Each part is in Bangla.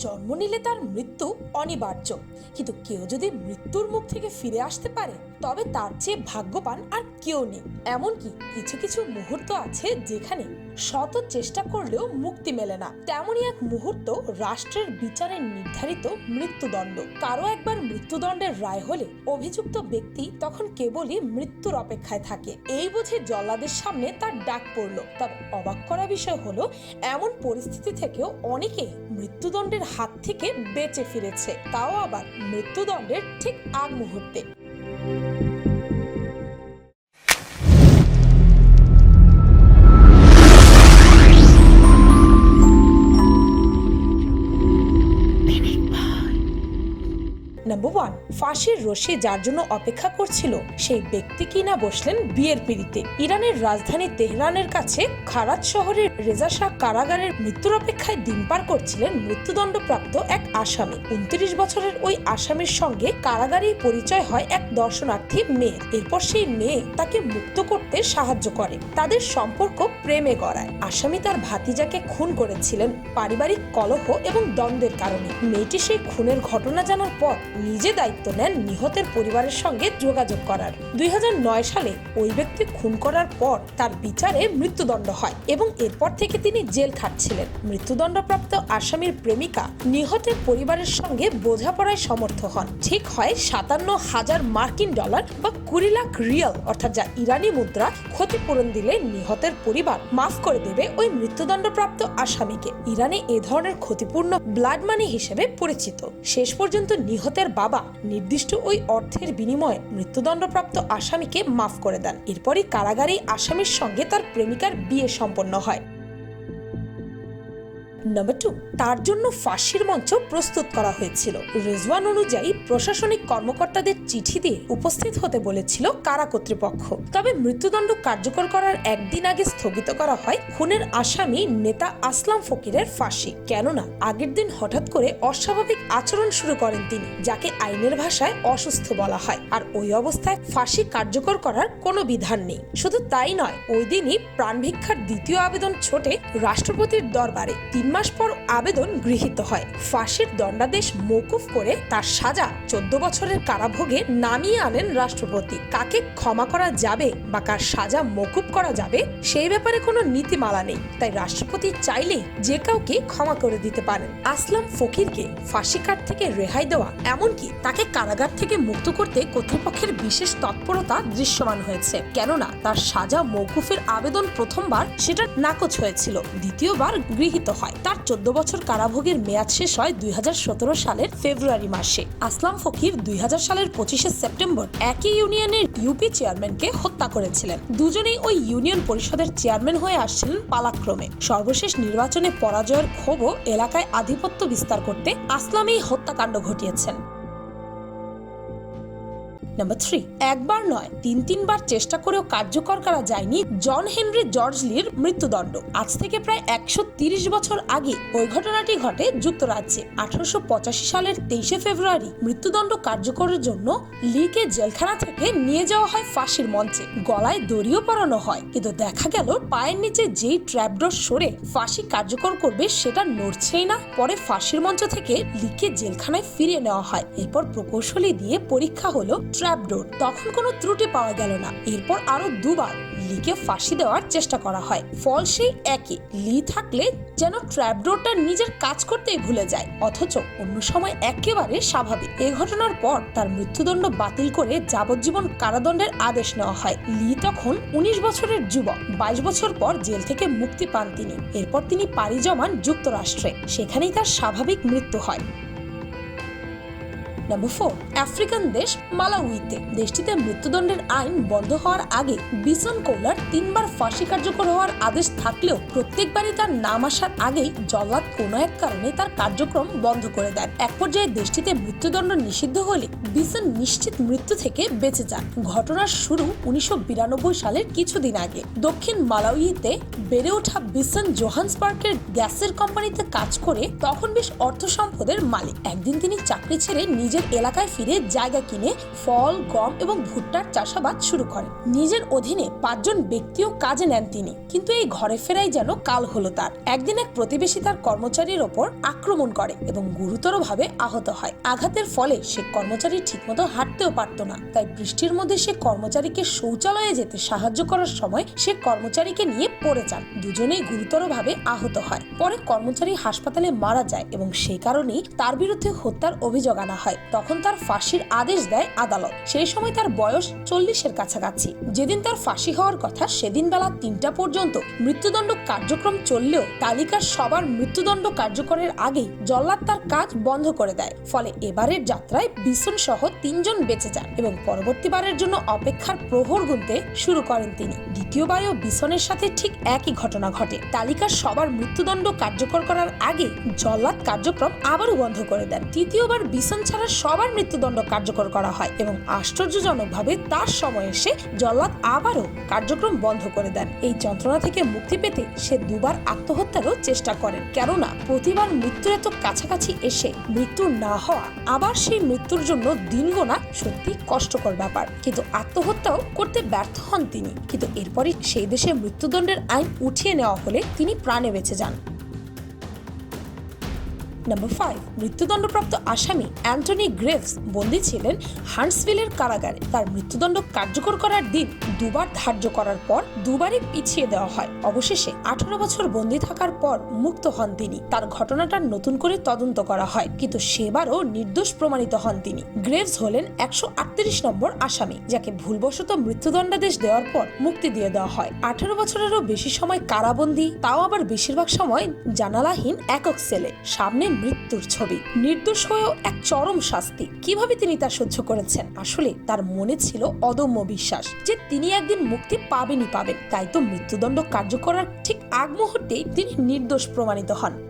জন্ম নিলে তার মৃত্যু অনিবার্য। কিন্তু কেউ যদি মৃত্যুর মুখ থেকে ফিরে আসতে পারে, তবে তার চেয়ে ভাগ্যবান আর কেউ নেই। এমনকি কিছু কিছু মুহূর্ত আছে যেখানে শত চেষ্টা করলেও মুক্তি মেলে না। তেমনই এক মুহূর্ত রাষ্ট্রের বিচারে নির্ধারিত মৃত্যুদণ্ড। কারও একবার মৃত্যুদণ্ডের রায় হলে অভিযুক্ত ব্যক্তি তখন কেবলই মৃত্যুর অপেক্ষায় থাকে। এই বুঝে জল্লাদের সামনে তার ডাক পড়ল। তবে অবাক করা বিষয় হলো, এমন পরিস্থিতি থেকেও অনেকে মৃত্যুদণ্ডের হাত থেকে বেঁচে ফিরেছে। তাও আবার মৃত্যুদণ্ডের ঠিক আগ মুহূর্তে ওয়ান ফাঁসির রশি যার জন্য অপেক্ষা করছিল সেই ব্যক্তি কিনা বসলেন বিয়ের পিড়িতে। ইরানের রাজধানী তেহরানের কাছে খারাত শহরের রেজা শাহ কারাগারের মৃত্যুর অপেক্ষায় দিন পার করছিলেন মৃত্যুদণ্ডপ্রাপ্ত এক আসামি। উনত্রিশ বছরের ওই আসামির সঙ্গে কারাগারেই পরিচয় হয় এক দর্শনার্থী মেয়ের। এরপর সেই মেয়ে তাকে মুক্ত করতে সাহায্য করে। তাদের সম্পর্ক প্রেমে গড়ায়। আসামি তার ভাতিজাকে খুন করেছিলেন পারিবারিক কলহ এবং দ্বন্দ্বের কারণে। মেয়েটি সেই খুনের ঘটনা জানার পর নিজে দায়িত্ব নেন নিহতের পরিবারের সঙ্গে যোগাযোগ করার। দু হাজার নয় সালে ওই ব্যক্তি খুন করার পর তার বিচারে মৃত্যুদণ্ড হয় এবং এরপর থেকে তিনি জেল খাটছিলেন। মৃত্যুদণ্ডপ্রাপ্ত আসামির প্রেমিকা নিহতের পরিবারের সঙ্গে বোঝাপড়ায় সমর্থ হন। ঠিক হয় সাতান্ন হাজার মার্কিন ডলার বা কুড়ি লাখ রিয়াল, অর্থাৎ যা ইরানি মুদ্রা, ক্ষতিপূরণ দিলে নিহতের পরিবার মাফ করে দেবে ওই মৃত্যুদণ্ডপ্রাপ্ত আসামিকে। ইরানে এ ধরনের ক্ষতিপূর্ণ ব্লাড মানি হিসেবে পরিচিত। শেষ পর্যন্ত নিহতের বাবা নির্দিষ্ট ওই অর্থের বিনিময়ে মৃত্যুদণ্ডপ্রাপ্ত আসামিকে মাফ করে দেন। এরপরই কারাগারেই আসামির সঙ্গে তার প্রেমিকার বিয়ে সম্পন্ন হয়। নাম্বার টু তার জন্য ফাঁসির মঞ্চ প্রস্তুত করা হয়েছিল। রেজওয়ান অনুযায়ী প্রশাসনিক কর্মকর্তাদের চিঠি দিয়ে উপস্থিত হতে বলেছিল কারা কর্তৃপক্ষ। তবে মৃত্যুদণ্ড কার্যকর করার একদিন আগে স্থগিত করা হয় খুনের আসামি নেতা আসলাম ফকিরের ফাঁসি। কেননা, আগের দিন হঠাৎ করে অস্বাভাবিক আচরণ শুরু করেন তিনি, যাকে আইনের ভাষায় অসুস্থ বলা হয়। আর ওই অবস্থায় ফাঁসি কার্যকর করার কোনো বিধান নেই। শুধু তাই নয়, ওই দিনই প্রাণভিক্ষার দ্বিতীয় আবেদন ছোটে রাষ্ট্রপতির দরবারে। তিন মাস পর আবেদন গৃহীত হয়। ফাঁসির দণ্ডাদেশ মৌকুফ করে তার সাজা চোদ্দ বছরের কারাভোগে নামিয়ে আনেন রাষ্ট্রপতি। কাকে ক্ষমা করা যাবে বা কার সাজা মৌকুফ করা যাবে, সেই ব্যাপারে কোনো নীতিমালা নেই। তাই রাষ্ট্রপতি চাইলেই যে কাউকে ক্ষমা করে দিতে পারেন। আসলাম ফকিরকে ফাঁসি কাঠ থেকে রেহাই দেওয়া, এমনকি তাকে কারাগার থেকে মুক্ত করতে কর্তৃপক্ষের বিশেষ তৎপরতা দৃশ্যমান হয়েছে। কেননা, তার সাজা মৌকুফের আবেদন প্রথমবার সেটা নাকচ হয়েছিল, দ্বিতীয়বার গৃহীত হয়। তার চোদ্দ বছর কারাভোগের মেয়াদ শেষ হয় দুই হাজার সতেরো সালের ফেব্রুয়ারি মাসে। আসলাম ফকির দুই হাজার সালের পঁচিশে সেপ্টেম্বর একই ইউনিয়নের ইউপি চেয়ারম্যানকে হত্যা করেছিলেন। দুজনেই ওই ইউনিয়ন পরিষদের চেয়ারম্যান হয়ে আসছিলেন পালাক্রমে। সর্বশেষ নির্বাচনে পরাজয়ের ক্ষোভও এলাকায় আধিপত্য বিস্তার করতে আসলামেই হত্যাকাণ্ড ঘটিয়েছেন। নাম্বার থ্রি একবার নয়, তিন তিনবার চেষ্টা করেও কার্যকর করা যায়নি জন হেনরি জর্জ লির মৃত্যুদণ্ড। আজ থেকে প্রায় একশো তিরিশ বছর আগে ওই ঘটনাটি ঘটে যুক্তরাজ্যে। আঠারোশো পঁচাশি সালের তেইশে ফেব্রুয়ারি মৃত্যুদণ্ড কার্যকরের জন্য লিকে জেলখানা থেকে নিয়ে যাওয়া হয় ফাঁসির মঞ্চে। গলায় দড়িও পরানো হয়, কিন্তু দেখা গেল পায়ের নিচে যেই ট্র্যাপডোর সরে ফাঁসি কার্যকর করবে সেটা নড়ছেই না। পরে ফাঁসির মঞ্চ থেকে লিকে জেলখানায় ফিরিয়ে নেওয়া হয়। এরপর প্রকৌশলী দিয়ে পরীক্ষা হলো ট্র্যাপডোর, তখন কোনো ত্রুটি পাওয়া গেল না। এরপর আরও দুবার লিকে ফাঁসি দেওয়ার চেষ্টা করা হয়। ফল সেই একই, লি থাকলে যেন ট্র্যাপডোরটা নিজের কাজ করতেই ভুলে যায়। অথচ অন্য সময় একেবারে স্বাভাবিক। এ ঘটনার পর তার মৃত্যুদণ্ড বাতিল করে যাবজ্জীবন কারাদণ্ডের আদেশ নেওয়া হয়। লি তখন উনিশ বছরের যুবক। বাইশ বছর পর জেল থেকে মুক্তি পান তিনি। এরপর তিনি পাড়ি জমান যুক্তরাষ্ট্রে। সেখানেই তার স্বাভাবিক মৃত্যু হয়। নাম্বার ফোর আফ্রিকান দেশ মালাউইতে দেশটিতে মৃত্যুদণ্ডের আইন বন্ধ হওয়ার আগে বিসন কৌলার তিনবার ফাঁসি কার্যকর হওয়ার আদেশ থাকলেও প্রত্যেকবারই তার নাম আসার আগেই জল্লাদ কোনো এক কারণে তার কার্যক্রম বন্ধ করে দেন এক পর্যায়ে দেশটিতে মৃত্যুদণ্ড নিষিদ্ধ হলে বিসন নিশ্চিত মৃত্যু থেকে বেঁচে যান। ঘটনার শুরু উনিশশো বিরানব্বই সালের কিছুদিন আগে। দক্ষিণ মালাউইতে বেড়ে ওঠা বিসন জোহান্সবার্গের গ্যাসের কোম্পানিতে কাজ করে তখন বেশ অর্থ সম্পদের মালিক। একদিন তিনি চাকরি ছেড়ে নিজের নিজের এলাকায় ফিরে জায়গা কিনে ফল, গম এবং ভুট্টার চাষাবাদ শুরু করেন। নিজের অধীনে পাঁচজন ব্যক্তিও কাজে নেন তিনি। কিন্তু এই ঘরে ফেরাই যেন কাল হলো তার। একদিন এক প্রতিবেশী তার কর্মচারীর ওপর আক্রমণ করে এবং গুরুতরভাবে আহত হয়। আঘাতের ফলে সে কর্মচারী ঠিকমতো হাঁটতেও পারত না। তাই বৃষ্টির মধ্যে সে কর্মচারীকে শৌচালয়ে যেতে সাহায্য করার সময় সে কর্মচারীকে নিয়ে পড়ে যান। দুজনেই গুরুতরভাবে আহত হয়। পরে কর্মচারী হাসপাতালে মারা যায় এবং সেই কারণেই তার বিরুদ্ধে হত্যার অভিযোগ আনা হয়। তখন তার ফাঁসির আদেশ দেয় আদালত। সেই সময় তার বয়স চল্লিশের কাছাকাছি। যেদিন তার ফাঁসি হওয়ার কথা, সেদিন বেলা তিনটা পর্যন্ত মৃত্যুদণ্ড কার্যক্রম চললেও তালিকার সবার মৃত্যুদণ্ড কার্যকরের আগেই জল্লাদ তার কাজ বন্ধ করে দেয়। ফলে এবারের যাত্রায় বিসন সহ তিনজন বেঁচে যান এবং পরবর্তীবারের জন্য অপেক্ষার প্রহর গুনতে শুরু করেন তিনি। দ্বিতীয়বারও বিসনের সাথে ঠিক একই ঘটনা ঘটে। তালিকার সবার মৃত্যুদণ্ড কার্যকর করার আগে জল্লাদ কার্যক্রম আবারও বন্ধ করে দেন। তৃতীয়বার বিসন ছাড়া সবার মৃত্যুদণ্ড কার্যকর করা হয় এবং আশ্চর্যজনকভাবে তার সময় এসে জল্লাদ আবারও কার্যক্রম বন্ধ করে দেন। এই যন্ত্রণা থেকে মুক্তি পেতে সে দুবার আত্মহত্যারও চেষ্টা করেন। কেননা প্রতিবার মৃত্যুর এত কাছাকাছি এসে মৃত্যু না হওয়া, আবার সেই মৃত্যুর জন্য দিন গোনা সত্যি কষ্টকর ব্যাপার। কিন্তু আত্মহত্যাও করতে ব্যর্থ হন তিনি। কিন্তু এরপরই সেই দেশে মৃত্যুদণ্ডের আইন উঠিয়ে নেওয়া হলে তিনি প্রাণে বেঁচে যান। নাম্বার ফাইভ মৃত্যুদণ্ডপ্রাপ্ত আসামি অ্যান্টনি গ্রেভস বন্দি ছিলেন হান্টসভিলের কারাগারে। তার মৃত্যুদণ্ড কার্যকর করার দিন দুবার ধার্য করার পর দুবারই পিছিয়ে দেওয়া হয়। অবশেষে আঠারো বছর বন্দি থাকার পর মুক্ত হন তিনি। তার ঘটনাটা নতুন করে তদন্ত করা হয়, কিন্তু সেবারও নির্দোষ প্রমাণিত হন তিনি। গ্রেভস হলেন একশো আটত্রিশ নম্বর আসামি, যাকে ভুলবশত মৃত্যুদণ্ডাদেশ দেওয়ার পর মুক্তি দিয়ে দেওয়া হয়। আঠারো বছরেরও বেশি সময় কারাবন্দি, তাও আবার বেশিরভাগ সময় জানালাহীন একক সেলে। সামনে মৃত্যুর ছবি। নির্দোষ হয়েও এক চরম শাস্তি। কীভাবে তিনি তা সহ্য করেছেন? আসলে তার মনে ছিল অদম্য বিশ্বাস যে তিনি একদিন মুক্তি পাবেনই পাবেন। তাই তো মৃত্যুদণ্ড কার্যকরার ঠিক আগ মুহূর্তেই তিনি নির্দোষ প্রমাণিত হন।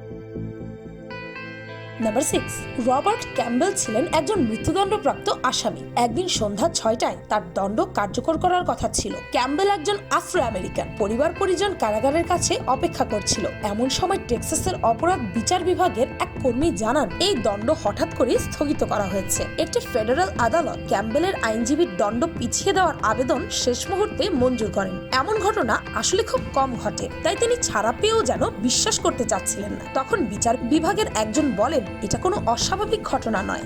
নাম্বার সিক্স রবার্ট ক্যাম্বেল ছিলেন একজন মৃত্যুদণ্ডপ্রাপ্ত আসামি। একদিন সন্ধ্যা ছয়টায় তার দণ্ড কার্যকর করার কথা ছিল। ক্যাম্বেল একজন আফ্রো আমেরিকান পরিবার পরিজন কারাগারের কাছে অপেক্ষা করছিল। এমন সময় টেক্সাসের অপরাধ বিচার বিভাগের এক কর্মী জানান, এই দণ্ড হঠাৎ করে স্থগিত করা হয়েছে। একটি ফেডারেল আদালত ক্যাম্বেলের আইনজীবীর দণ্ড পিছিয়ে দেওয়ার আবেদন শেষ মুহূর্তে মঞ্জুর করেন। এমন ঘটনা আসলে খুব কম ঘটে, তাই তিনি ছাড়া পেয়েও যেন বিশ্বাস করতে চাচ্ছিলেন না। তখন বিচার বিভাগের একজন বলেন এটা কোনো অস্বাভাবিক ঘটনা নয়।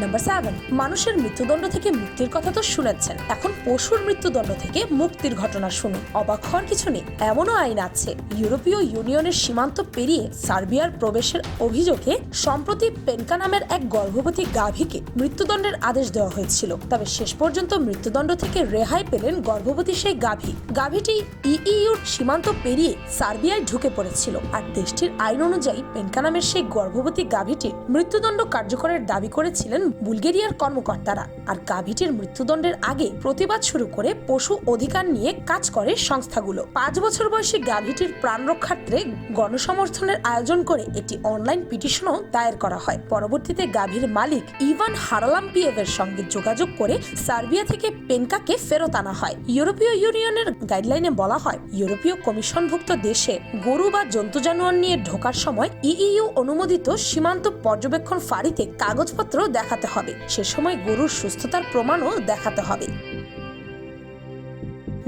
নাম্বার সেভেন মানুষের মৃত্যুদণ্ড থেকে মুক্তির কথা তো শুনেছেন। এখন পশুর মৃত্যুদণ্ড থেকে মুক্তির ঘটনা শুনুন। অবাক হওয়ার কিছু নেই। এমনও আইন আছে। ইউরোপীয় ইউনিয়নের সীমান্ত পেরিয়ে সার্বিয়ার প্রবেশের অভিযোগে সম্প্রতি পেনকা নামের এক গর্ভবতী গাভীকে মৃত্যুদণ্ডের আদেশ দেওয়া হয়েছিল। তবে শেষ পর্যন্ত মৃত্যুদণ্ড থেকে রেহাই পেলেন গর্ভবতী সেই গাভী। গাভীটি ইইউর সীমান্ত পেরিয়ে সার্বিয়ায় ঢুকে পড়েছিল। আর দেশটির আইন অনুযায়ী পেনকা নামের সেই গর্ভবতী গাভীটির মৃত্যুদণ্ড কার্যকরের দাবি করেছিলেন বুলগেরিয়ার কর্মকর্তারা আর গাভীটির মৃত্যুদণ্ডের আগে প্রতিবাদ শুরু করে পশু অধিকার নিয়ে কাজ করে সংস্থাগুলো। পাঁচ বছর বয়সী গাভীটির প্রাণ রক্ষার্থে গণসমর্থনের আয়োজন করে একটি অনলাইন পিটিশনও দায়ের করা হয়। পরবর্তীতে গাভীর মালিক ইভান হারালাম্পিয়েভের সঙ্গে যোগাযোগ করে সার্বিয়া থেকে পেনকাকে ফেরত আনা হয়। ইউরোপীয় ইউনিয়নের গাইডলাইনে বলা হয়, ইউরোপীয় কমিশনভুক্ত দেশে গরু বা জন্তু জানোয়ার নিয়ে ঢোকার সময় ইইউ অনুমোদিত সীমান্ত পর্যবেক্ষণ ফাঁড়িতে কাগজপত্র দেখাতে হবে। সে সময় গরুর সুস্থতার প্রমাণও দেখাতে হবে।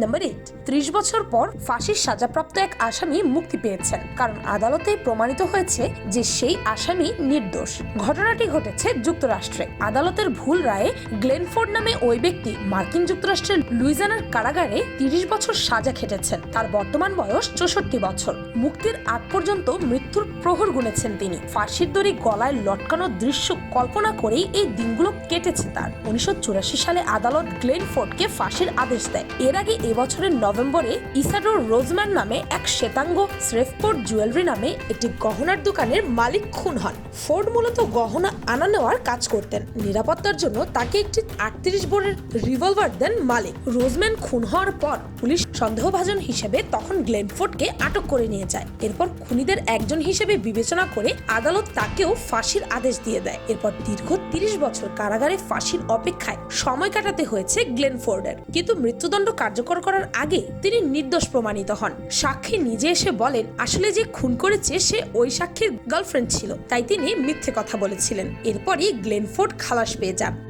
নাম্বার এইট ত্রিশ বছর পর ফাঁসির সাজাপ্রাপ্ত এক আসামি মুক্তি পেয়েছেন। কারণ আদালতে প্রমাণিত হয়েছে যে সেই আসামি নির্দোষ। ঘটনাটি ঘটেছে যুক্তরাষ্ট্রে। আদালতের ভুল রায়ে গ্লেনফোর্ড নামে ওই ব্যক্তি মার্কিন যুক্তরাষ্ট্রের লুইজানার কারাগারে তিরিশ বছর সাজা খেটেছেন। তার বর্তমান বয়স চৌষট্টি বছর। মুক্তির আগ পর্যন্ত মৃত্যুর প্রহর গুনেছেন তিনি। ফাঁসির দড়ি গলায় লটকানোর দৃশ্য কল্পনা করেই এই দিনগুলো কেটেছে তার। উনিশশো চুরাশি সালে আদালত গ্লেনফোর্ডকে ফাঁসির আদেশ দেয়। এর আগে এবছরের নভেম্বরে ইসাডোর রোজম্যান নামে এক শ্বেতাঙ্গ শ্রেফপোর্ট জুয়েলারি নামে একটি গহনার দোকানের মালিক খুন হন। ফোর্ড মূলত গহনা আনা নেওয়ার কাজ করতেন। নিরাপত্তার জন্য তাকে একটি আটত্রিশ বোরের রিভলভার দেন মালিক। রোজম্যান খুন হওয়ার পর পুলিশ সন্দেহভাজন হিসেবে তখন গ্লেনফোর্ডকে আটক করে নিয়ে যায়। এরপর খুনিদের একজন হিসেবে বিবেচনা করে আদালত তাকেও ফাঁসির আদেশ দিয়ে দেয়। এরপর দীর্ঘ তিরিশ বছর কারাগারে ফাঁসির অপেক্ষায় সময় কাটাতে হয়েছে গ্লেনফোর্ডের। কিন্তু মৃত্যুদণ্ড কার্যকর করার আগে তিনি নির্দোষ প্রমাণিত হন। সাক্ষী নিজে এসে বলেন, আসলে যে খুন করেছে সে ওই সাক্ষীর গার্লফ্রেন্ড ছিল। তাই তিনি মিথ্যে কথা বলেছিলেন। এরপরই গ্লেনফোর্ড খালাস পেয়ে যান।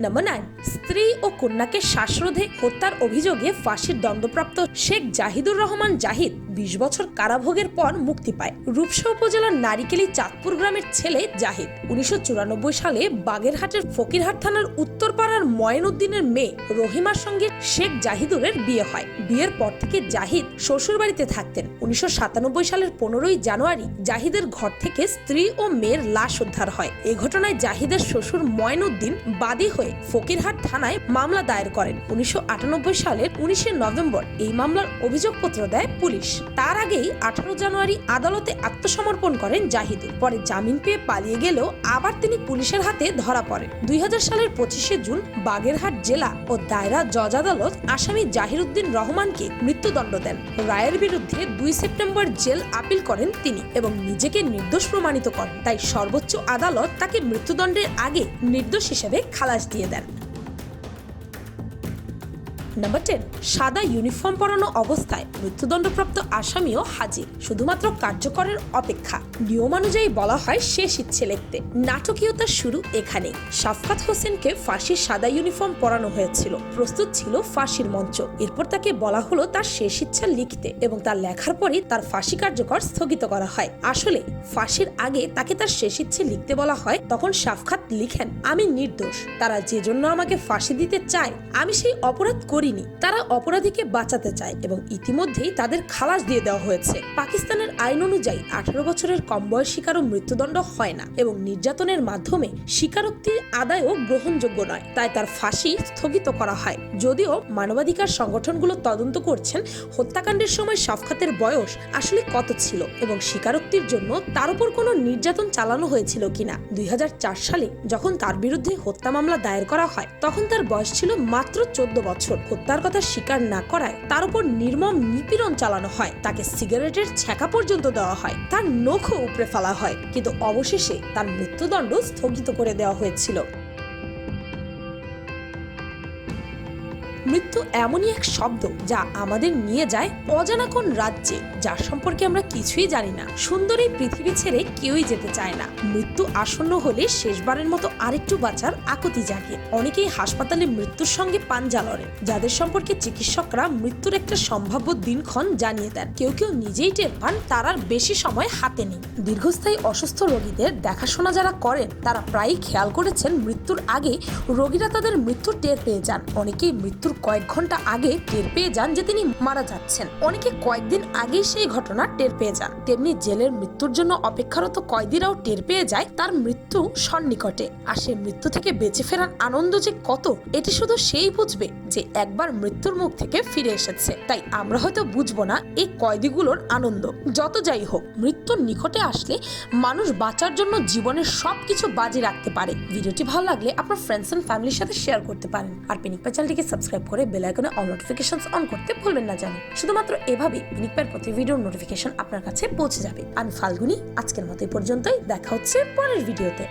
নাম্বার নাইন স্ত্রী ও কন্যাকে শ্বাসরোধে হত্যার অভিযোগে ফাঁসির দণ্ডপ্রাপ্ত শেখ জাহিদুর রহমান জাহিদ বিশ বছর কারাভোগের পর মুক্তি পায়। রূপসা উপজেলার নারিকেলি চাঁদপুর গ্রামের ছেলে জাহিদ। উনিশশো চুরানব্বই সালে বাগেরহাটের ফকিরহাট থানার উত্তরপাড়ার ময়নউদ্দিনের মেয়ে রহিমার সঙ্গে শেখ জাহিদুরের বিয়ে হয়। বিয়ের পর থেকে জাহিদ শ্বশুরবাড়িতে থাকতেন। উনিশশো সাতানব্বই সালের পনেরোই জানুয়ারি জাহিদের ঘর থেকে স্ত্রী ও মেয়ের লাশ উদ্ধার হয়। এ ঘটনায় জাহিদের শ্বশুর ময়নউদ্দিন বাদী হয়ে ফকিরহাট থানায় মামলা দায়ের করেন। উনিশশো আটানব্বই সালের উনিশে নভেম্বর এই মামলার অভিযোগপত্র দেয় পুলিশ। তার আগেই আঠারো জানুয়ারি আদালতে আত্মসমর্পণ করেন জাহিদুর পরে জামিন পেয়ে পালিয়ে গেলেও আবার তিনি পুলিশের হাতে ধরা পড়েন। দুই সালের পঁচিশে জুন বাগেরহাট জেলা ও দায়রা জজ আদালত আসামি জাহিরুদ্দিন রহমানকে মৃত্যুদণ্ড দেন। রায়ের বিরুদ্ধে দুই সেপ্টেম্বর জেল আপিল করেন তিনি এবং নিজেকে নির্দোষ প্রমাণিত করেন। তাই সর্বোচ্চ আদালত তাকে মৃত্যুদণ্ডের আগে নির্দোষ হিসেবে খালাস দিয়ে দেন নাম্বার টেন সাদা ইউনিফর্ম পরানো অবস্থায় মৃত্যুদণ্ডপ্রাপ্ত আসামিও হাজির, শুধুমাত্র কার্যকরের অপেক্ষা। নিয়মানুযায়ী বলা হয় শেষ ইচ্ছে লিখতে নাটকীয়তা শুরু এখানেই। শাফকাত হোসেনকে ফাঁসির সাদা ইউনিফর্ম পরানো হয়েছিল। প্রস্তুত ছিল ফাঁসির মঞ্চ। এরপর তাকে বলা হলো তার শেষ ইচ্ছা লিখতে এবং তার লেখার পরই তার ফাঁসি কার্যকর স্থগিত করা হয়। আসলে, ফাঁসির আগে তাকে তার শেষ ইচ্ছে লিখতে বলা হয়, তখন শাফকাত লিখেন, আমি নির্দোষ। তারা যে জন্য আমাকে ফাঁসি দিতে চায়, আমি সেই অপরাধ করিনি তারা অপরাধীকে বাঁচাতে চায় এবং ইতিমধ্যেই তাদের খালাস দিয়ে দেওয়া হয়েছে। পাকিস্তানের আইন অনুযায়ী আঠারো বছরের কম বয়সী কারও মৃত্যুদণ্ড হয় না এবং নির্যাতনের মাধ্যমে স্বীকারোক্তির আদায়ও গ্রহণযোগ্য নয়। তাই তার ফাঁসি স্থগিত করা হয়। যদিও মানবাধিকার সংগঠনগুলো তদন্ত করছেন, হত্যাকাণ্ডের সময় সাফখাতের বয়স আসলে কত ছিল এবং স্বীকারোক্তির জন্য তার উপর কোনো নির্যাতন চালানো হয়েছিল কিনা? দুই হাজার চার সালে যখন তার বিরুদ্ধে হত্যা মামলা দায়ের করা হয়, তখন তার বয়স ছিল মাত্র চোদ্দ বছর। হত্যার কথা স্বীকার না করায় তার উপর নির্মম নিপীড়ন চালানো হয়। তাকে সিগারেটের ছ্যাঁকা পর্যন্ত দেওয়া হয়। তার নখও উপরে ফেলা হয়। কিন্তু অবশেষে তার মৃত্যুদণ্ড স্থগিত করে দেওয়া হয়েছিল। মৃত্যু এমনই এক শব্দ যা আমাদের নিয়ে যায় অজানা কোন রাজ্যে, যার সম্পর্কে আমরা কিছুই জানি না। সুন্দর এই পৃথিবী ছেড়ে কেউই যেতে চায় না। মৃত্যু আসন্ন হলে শেষবারের মতো আরেকটু বাঁচার আকুতি জাগে। অনেকেই হাসপাতালে মৃত্যুর সঙ্গে পাঞ্জা লড়ে। যাদের সম্পর্কে চিকিৎসকরা মৃত্যুর একটা সম্ভাব্য দিনক্ষণ জানিয়ে দেন। কেউ কেউ নিজেই টের পান তার আর বেশি সময় হাতে নেই। দীর্ঘস্থায়ী অসুস্থ রোগীদের দেখাশোনা যারা করেন, তারা প্রায়ই খেয়াল করেছেন মৃত্যুর আগে রোগীরা তাদের মৃত্যুর টের পেয়ে যান। অনেকেই মৃত্যুর কয়েক ঘণ্টা আগে টের পেয়ে যান যে তিনি মারা যাচ্ছেন। অনেকে কয়েকদিন আগেই সেই ঘটনা টের পেয়ে যান। তেমনি জেলের মৃত্যুর জন্য অপেক্ষারত কয়েদিরাও টের পেয়ে যায় তার মৃত্যু সন্নিকটে। আর সে মৃত্যু থেকে বেঁচে ফেরার আনন্দ যে কত, এটি শুধু সেই বুঝবে যে একবার মৃত্যুর মুখ থেকে ফিরে এসেছে। তাই আমরা হয়তো বুঝব না এই কয়েদিগুলোর আনন্দ। যত যাই হোক, মৃত্যুর নিকটে আসলে মানুষ বাঁচার জন্য জীবনের সবকিছু বাজি রাখতে পারে। ভিডিওটি ভালো লাগলে আপনার ফ্রেন্ডস এন্ড ফ্যামিলির সাথে শেয়ার করতে পারেন। আর পিনিক চ্যানেলটিকে সাবস্ক্রাইব করে বেল আইকনে অল নোটিফিকেশনস অন করতে ভুলবেন না জানো। শুধুমাত্র এভাবেই বিনিকপ্যার প্রতি ভিডিওর নোটিফিকেশন আপনার কাছে পৌঁছে যাবে। আমি ফাল্গুনি, আজকের মতো এই পর্যন্তই। দেখা হচ্ছে পরের ভিডিওতে